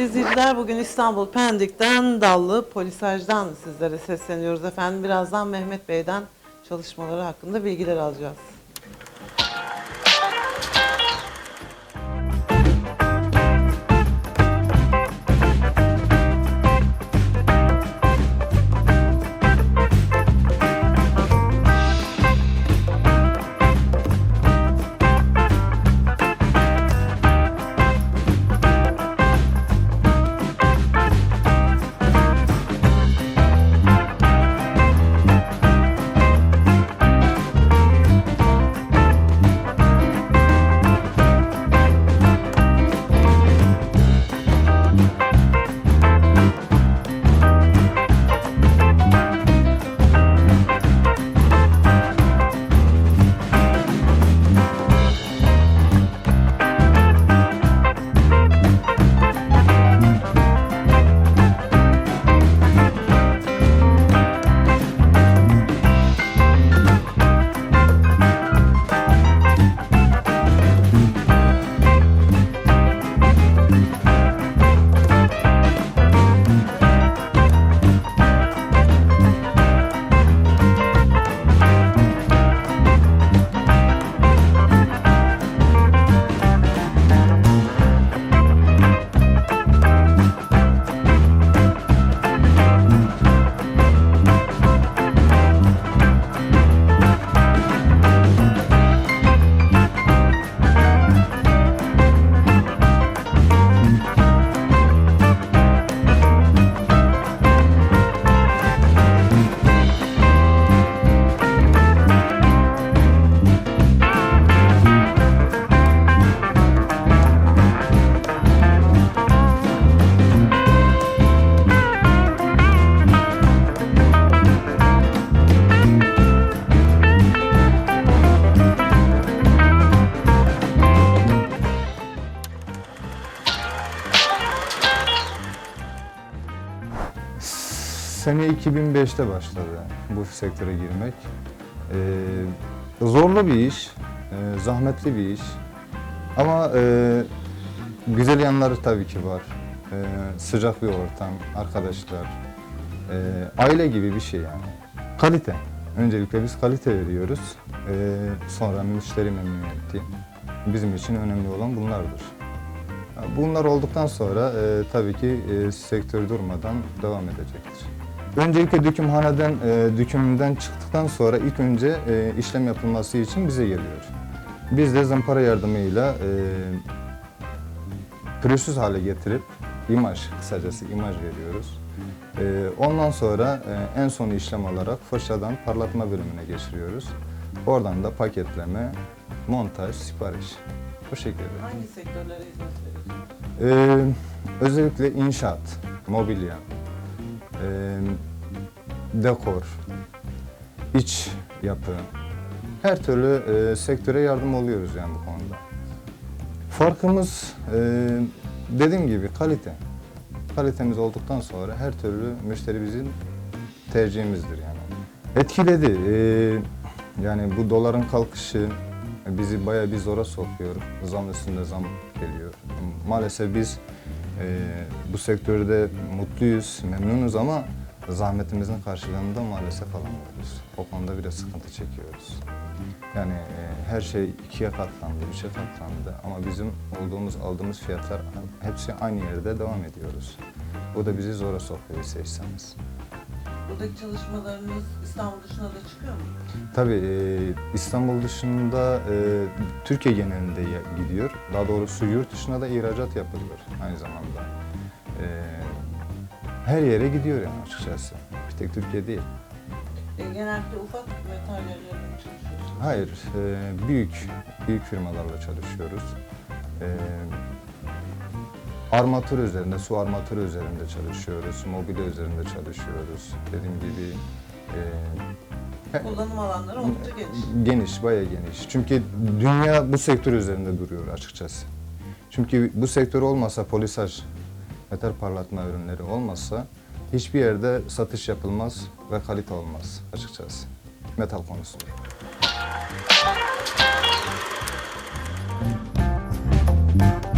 Sevgili izleyiciler bugün İstanbul Pendik'ten Dallı Polisaj'dan sizlere sesleniyoruz efendim. Birazdan Mehmet Bey'den çalışmaları hakkında bilgiler alacağız. Sene 2005'te başladı bu sektöre girmek. Ee, zorlu bir iş, e, zahmetli bir iş. Ama e, güzel yanları tabii ki var. E, sıcak bir ortam, arkadaşlar, e, aile gibi bir şey yani. Kalite. Öncelikle biz kalite veriyoruz. E, sonra müşteri memnuniyeti. Bizim için önemli olan bunlardır. Bunlar olduktan sonra e, tabii ki e, sektör durmadan devam edecektir. Öncelikle dökümhaneden, e, dökümünden çıktıktan sonra ilk önce e, işlem yapılması için bize geliyor. Biz de zampara yardımıyla e, pürüzsüz hale getirip imaj, kısacası imaj veriyoruz. E, ondan sonra e, en son işlem olarak fırçadan parlatma bölümüne geçiriyoruz. Oradan da paketleme, montaj, sipariş. Bu şekilde. Hangi sektörlere hizmet veriyorsunuz? Ee, özellikle inşaat, mobilya, dekor, iç yapı, her türlü e, sektöre yardım oluyoruz yani bu konuda. Farkımız e, dediğim gibi kalite. Kalitemiz olduktan sonra her türlü müşteri bizim tercihimizdir yani. Etkiledi. Ee, yani bu doların kalkışı bizi bayağı bir zora sokuyor. Zam üstünde zam geliyor. Maalesef biz e, bu sektörde mutluyuz, memnunuz ama zahmetimizin karşılığında maalesef alamıyoruz. O konuda biraz sıkıntı çekiyoruz. Yani e, her şey ikiye katlandı, üçe katlandı ama bizim olduğumuz, aldığımız fiyatlar hepsi aynı yerde devam ediyoruz. Bu da bizi zora sokuyor isterseniz. Buradaki çalışmalarınız İstanbul dışına da çıkıyor mu? Tabii e, İstanbul dışında e, Türkiye genelinde gidiyor. Daha doğrusu yurt dışına da ihracat yapılıyor aynı zamanda. E, her yere gidiyor yani açıkçası. Bir tek Türkiye değil. Genellikle ufak materyallerle mi çalışıyorsunuz? Hayır, büyük büyük firmalarla çalışıyoruz. Armatür üzerinde, su armatürü üzerinde çalışıyoruz, mobilya üzerinde çalışıyoruz. Dediğim gibi e, Kullanım alanları oldukça geniş. Geniş, bayağı geniş. Çünkü dünya bu sektör üzerinde duruyor açıkçası. Çünkü bu sektör olmasa polisaj, metal parlatma ürünleri olmazsa hiçbir yerde satış yapılmaz ve kalite olmaz açıkçası. Metal konusunda. Yani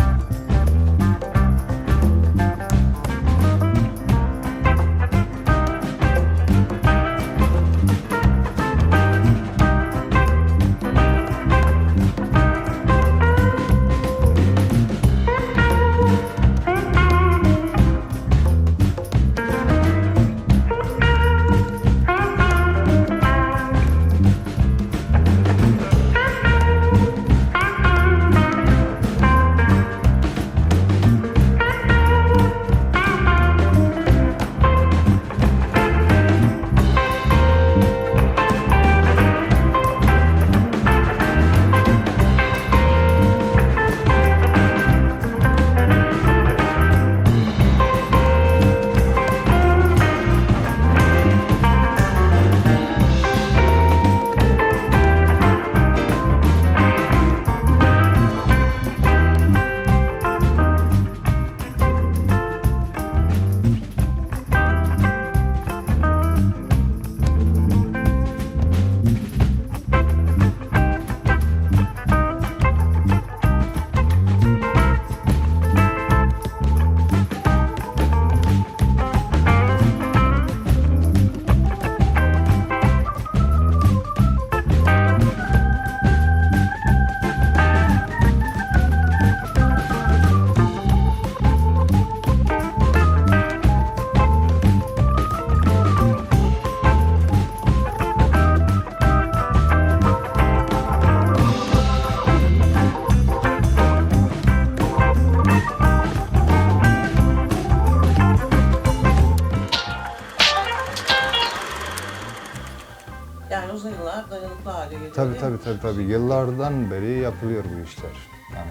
Tabii tabii tabii tabii. Yıllardan beri yapılıyor bu işler. Yani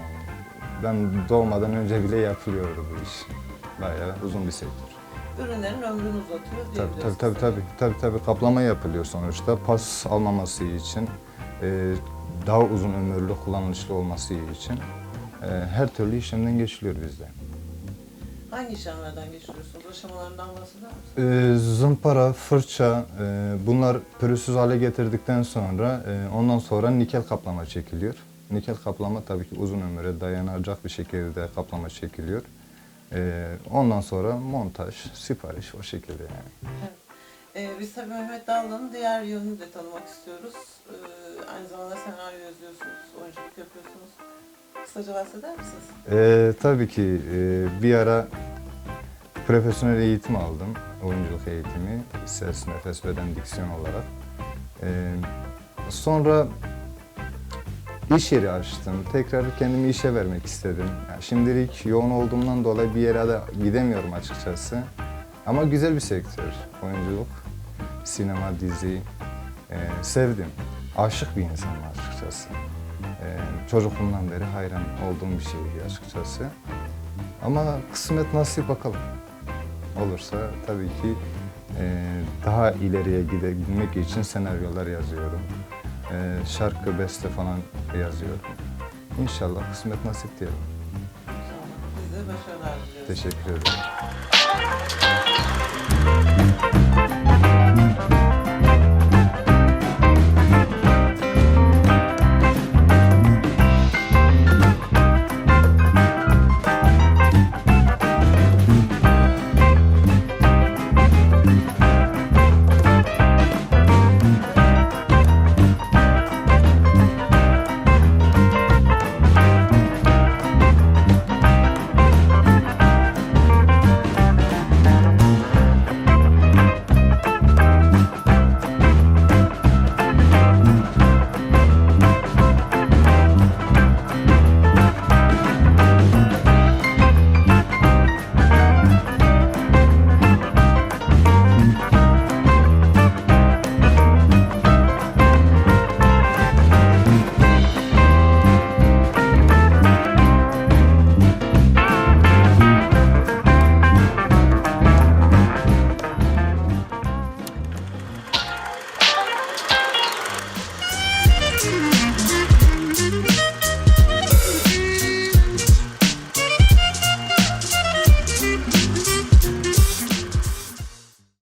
ben doğmadan önce bile yapılıyordu bu iş. Bayağı uzun bir sektör. Ürünlerin ömrünü uzatıyor Tabii diyebiliriz. tabii tabii tabii tabii tabii kaplama yapılıyor sonuçta. Pas almaması için, e, daha uzun ömürlü kullanışlı olması için e, her türlü işlemden geçiliyor bizde. Hangi işlemlerden geçiriyorsunuz? Aşamalarından bahseder misiniz? E, zımpara, fırça e, bunlar pürüzsüz hale getirdikten sonra e, ondan sonra nikel kaplama çekiliyor. Nikel kaplama tabii ki uzun ömüre dayanacak bir şekilde kaplama çekiliyor. E, ondan sonra montaj, sipariş o şekilde yani. Evet. Ee, biz tabii Mehmet Dallı'nın diğer yönünü de tanımak istiyoruz. Ee, aynı zamanda senaryo yazıyorsunuz, oyunculuk yapıyorsunuz. Kısaca bahseder misiniz? Ee, tabii ki e, bir ara profesyonel eğitim aldım. Oyunculuk eğitimi. Ses, nefes, beden, diksiyon olarak. Ee, sonra iş yeri açtım. Tekrar kendimi işe vermek istedim. Yani şimdilik yoğun olduğumdan dolayı bir yere de gidemiyorum açıkçası. Ama güzel bir sektör oyunculuk. Sinema, dizi. Ee, sevdim. Aşık bir insanım açıkçası. Ee, çocukluğumdan beri hayran olduğum bir şeydi açıkçası. Ama kısmet nasip bakalım. Olursa tabii ki e, daha ileriye gidebilmek için senaryolar yazıyorum. E, şarkı, beste falan yazıyorum. İnşallah kısmet nasip diyelim. İnşallah. Biz de başarılar diliyoruz. Teşekkür ederim.